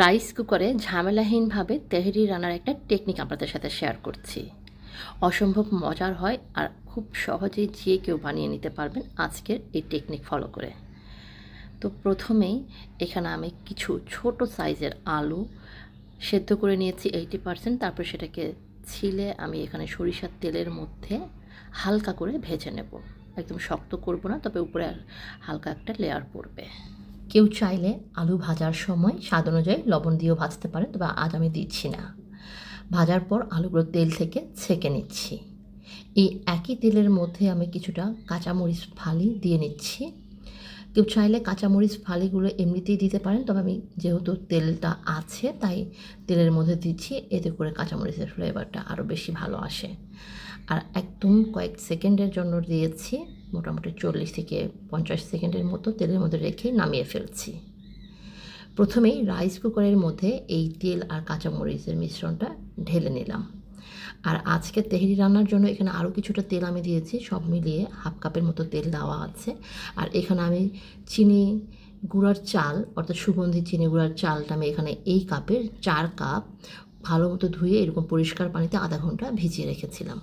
Rice কুকারে ঝামেলাহীনভাবে তেহরি রান্নার একটা টেকনিক আপনাদের সাথে শেয়ার করছি। অসম্ভব মজার হয় আর খুব সহজেই যে কেউ বানিয়ে নিতে পারবেন আজকের এই টেকনিক ফলো করে। তো প্রথমেই এখানে আমি কিছু ছোট সাইজের আলু সেদ্ধ করে নিয়েছি এইটি পার্সেন্ট তারপর সেটাকে ছিলে আমি এখানে সরিষার তেলের মধ্যে হালকা করে ভেজে নেব। একদম শক্ত করব না, তবে উপরে হালকা একটা লেয়ার পড়বে। কেউ চাইলে আলু ভাজার সময় স্বাদ অনুযায়ী লবণ দিয়েও ভাজতে পারেন তবে আজ আমি দিচ্ছি না। ভাজার পর আলুগুলো তেল থেকে ছেঁকে নিচ্ছি। এই একই তেলের মধ্যে আমি কিছুটা কাঁচামরিচ ফালি দিয়ে নিচ্ছি। কেউ চাইলে কাঁচামরিচ ফালিগুলো এমনিতেই দিতে পারেন, তবে আমি যেহেতু তেলটা আছে, তাই তেলের মধ্যে দিচ্ছি, এতে করে কাঁচামরিচের ফ্লেভারটা আরও বেশি ভালো আসে। আর একদম কয়েক সেকেন্ডের জন্য দিয়েছি। মোটামুটি চল্লিশ থেকে পঞ্চাশ সেকেন্ডের মতো তেলের মধ্যে রেখে নামিয়ে ফেলছি। প্রথমেই রাইস কুকারের মধ্যে এই তেল আর কাঁচামরিচের মিশ্রণটা ঢেলে নিলাম। আর আজকে তেহরি রান্নার জন্য এখানে আরও কিছুটা তেল আমি দিয়েছি, সব মিলিয়ে হাফ কাপের মতো তেল দেওয়া আছে। আর এখানে আমি চিনি গুঁড়ার চাল, অর্থাৎ সুগন্ধি চিনি গুঁড়ার চালটা আমি এখানে এই কাপের চার কাপ ভালো মতো ধুয়ে এরকম পরিষ্কার পানিতে আধা ঘণ্টা ভিজিয়ে রেখেছিলাম।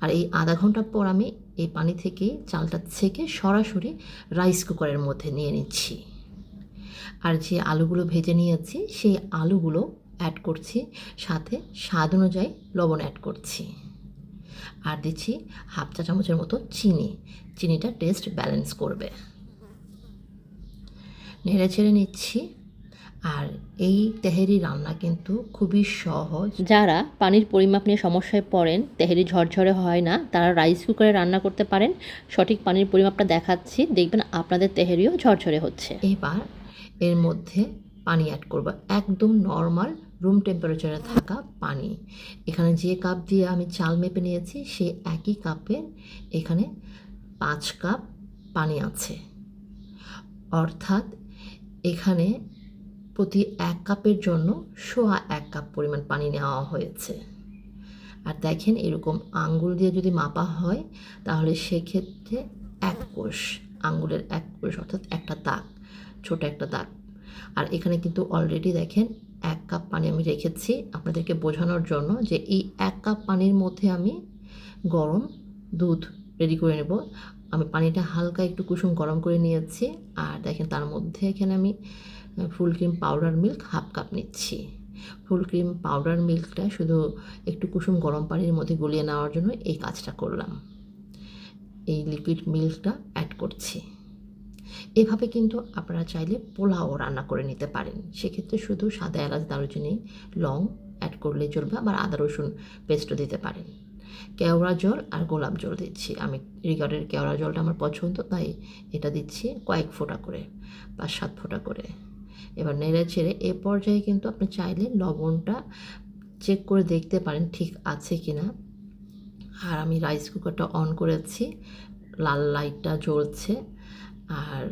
আর এই আধা ঘণ্টা পর আমি এই পানি থেকে চালটা ছেঁকে সরাসরি রাইস কুকারের মধ্যে নিয়ে নিচ্ছি। আর যে আলুগুলো ভেজে নিয়েছি, সেই আলুগুলো অ্যাড করছি, সাথে স্বাদ অনুযায়ী লবণ অ্যাড করছি। আর দিচ্ছি হাফ চা চামচের মতো চিনি। চিনিটা টেস্ট ব্যালেন্স করবে। নেড়ে ছেড়ে নিচ্ছি। আর এই তেহেরি রান্না কিন্তু খুবই সহজ। যারা পানির পরিমাপ নিয়ে সমস্যায় পড়েন তেহেরি ঝরঝরে হয় না তারা রাইস কুকারে রান্না করতে পারেন। সঠিক পানির পরিমাপটা দেখাচ্ছি দেখবেন আপনাদের তেহেরিও ঝরঝরে হচ্ছে। এবার এর মধ্যে পানি অ্যাড করব। একদম নর্মাল রুম টেম্পারেচারে থাকা পানি। এখানে যে কাপ দিয়ে আমি চাল মেপে নিয়েছি সেই একই কাপে এখানে পাঁচ কাপ পানি আছে। অর্থাৎ এখানে প্রতি এক কাপের জন্য সোয়া এক কাপ পরিমাণ পানি নেওয়া হয়েছে। আর দেখেন এরকম আঙ্গুল দিয়ে যদি মাপা হয়, তাহলে সেক্ষেত্রে এক কোষ, আঙ্গুলের এক কোষ অর্থাৎ একটা দাগ, ছোট একটা দাগ। আর এখানে কিন্তু অলরেডি দেখেন এক কাপ পানি আমি রেখেছি আপনাদেরকে বোঝানোর জন্য যে এই এক কাপ পানির মধ্যে আমি গরম দুধ রেডি করে নেব। আমি পানিটা হালকা একটু কুসুম গরম করে নিয়েছি, আর দেখেন তার মধ্যে এখানে আমি full cream powder milk half cup নিচ্ছি। ফুল ক্রিম পাউডার মিল্কটা শুধু একটু কুসুম গরম পানির মধ্যে গলিয়ে নেওয়ার জন্য এই কাজটা করলাম। এই লিকুইড মিল্কটা অ্যাড করছি। এভাবে কিন্তু আপনারা চাইলে পোলাও রান্না করে নিতে পারেন। সেক্ষেত্রে শুধু সাদা এলাচ, দারুচিনি, লং অ্যাড করলে চলবে, আবার আদা, রসুন পেস্টও দিতে পারেন। কেওড়া জল আর গোলাপ জল দিচ্ছি। আমি রিগার্ডের কেওড়া জলটা আমার পছন্দ, তাই এটা দিচ্ছি কয়েক ফোঁটা করে, পাঁচ সাত ফোঁটা করে। এবার নেড়ে ছেড়ে এ পর্যায়ে কিন্তু আপনি চাইলে লবণটা চেক করে দেখতে পারেন ঠিক আছে কি না আর আমি রাইস কুকারটা অন করেছি, লাল লাইটটা জ্বলছে। আর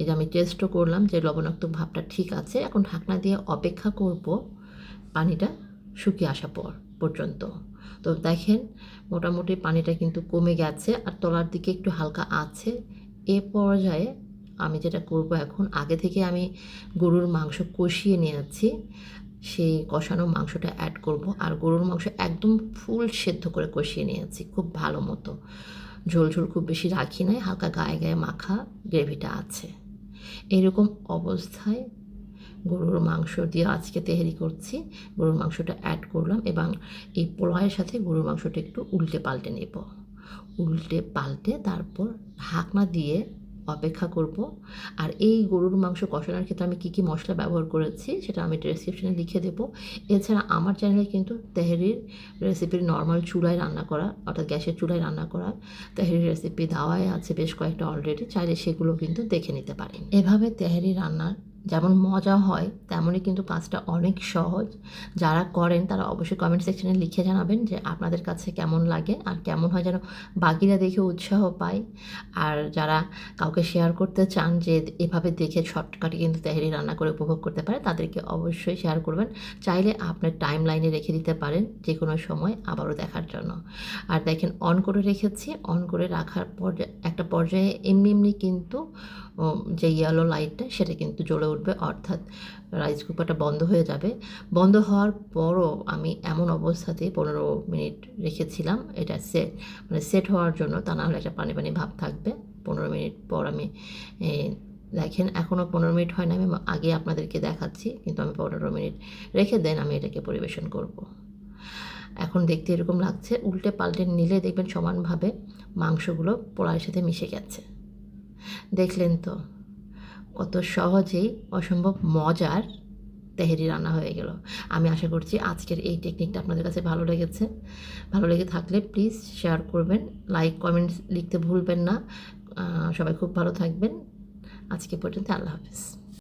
এটা আমি টেস্টও করলাম যে লবণাক্ত ভাবটা ঠিক আছে, এখন ঢাকনা দিয়ে অপেক্ষা করব পানিটা শুকিয়ে আসা পর পর্যন্ত। তো দেখেন মোটামুটি পানিটা কিন্তু কমে গেছে, আর তলার দিকে একটু হালকা আছে। এ পর্যায়ে আমি যেটা করব এখন, আগে থেকে আমি গরুর মাংস কষিয়ে নিয়েছি সেই কষানো মাংসটা অ্যাড করব আর গরুর মাংস একদম ফুল সেদ্ধ করে কষিয়ে নিয়েছি খুব ভালো মতো। ঝোল ঝোল খুব বেশি রাখি নাই, হালকা গায়ে গায়ে মাখা গ্রেভিটা আছে। এরকম অবস্থায় গরুর মাংস দিয়ে আজকে তেহারি করছি, গরুর মাংসটা অ্যাড করলাম এবং এই পোলাওয়ের সাথে গরুর মাংসটা একটু উল্টে পাল্টে নেব। উল্টে পাল্টে তারপর ঢাকনা দিয়ে অপেক্ষা করব। আর এই গরুর মাংস কষানোর ক্ষেত্রে আমি কী কী মশলা ব্যবহার করেছি সেটা আমি ডেসক্রিপশানে লিখে দেব। এছাড়া আমার চ্যানেলে কিন্তু তেহরির রেসিপির নর্মাল চুলায় রান্না করা, অর্থাৎ গ্যাসের চুলায় রান্না করা তেহরির রেসিপি দেওয়াই আছে বেশ কয়েকটা অলরেডি চাইলে সেগুলো কিন্তু দেখে নিতে পারেন। এভাবে তেহরি রান্নার যেমন মজা হয়, তেমনই কিন্তু কাজটা অনেক সহজ। যারা করেন, তারা অবশ্যই কমেন্ট সেকশনে লিখে জানাবেন যে আপনাদের কাছে কেমন লাগে আর কেমন হয় যেন বাকিরা দেখে উৎসাহ পায়। আর যারা কাউকে শেয়ার করতে চান যে এভাবে দেখে শর্টকাটে কিন্তু তেহারি রান্না করে উপভোগ করতে পারে, তাদেরকে অবশ্যই শেয়ার করবেন। চাইলে আপনার টাইম লাইনে রেখে দিতে পারেন যে কোনো সময় আবারও দেখার জন্য। আর দেখেন অন করে রেখেছি। অন করে রাখার পর একটা পর্যায়ে এমনি এমনি কিন্তু যে ইয়েলো লাইটটা সেটা কিন্তু জ্বলে উঠবে অর্থাৎ রাইস কুকারটা বন্ধ হয়ে যাবে। বন্ধ হওয়ার পরও আমি এমন অবস্থাতেই পনেরো মিনিট রেখেছিলাম, এটা সেট মানে সেট হওয়ার জন্য, তা না হলে একটা পানি পানি ভাব থাকবে। পনেরো মিনিট পর আমি দেখেন এখনও পনেরো মিনিট হয় না, আমি আগে আপনাদেরকে দেখাচ্ছি, কিন্তু আমি পনেরো মিনিট রেখে দেন, আমি এটাকে পরিবেশন করব। এখন দেখতে এরকম লাগছে, উল্টে পাল্টে নিলে দেখবেন সমানভাবে মাংসগুলো পোড়ার সাথে মিশে গেছে। দেখলেন তো? কত সহজেই অসম্ভব মজার তেহেরি রান্না হয়ে গেল। আমি আশা করছি আজকের এই টেকনিকটা আপনাদের কাছে ভালো লেগেছে। ভালো লেগে থাকলে প্লিজ শেয়ার করবেন লাইক কমেন্টস লিখতে ভুলবেন না। সবাই খুব ভালো থাকবেন। আজকে পর্যন্ত আল্লাহ হাফিজ।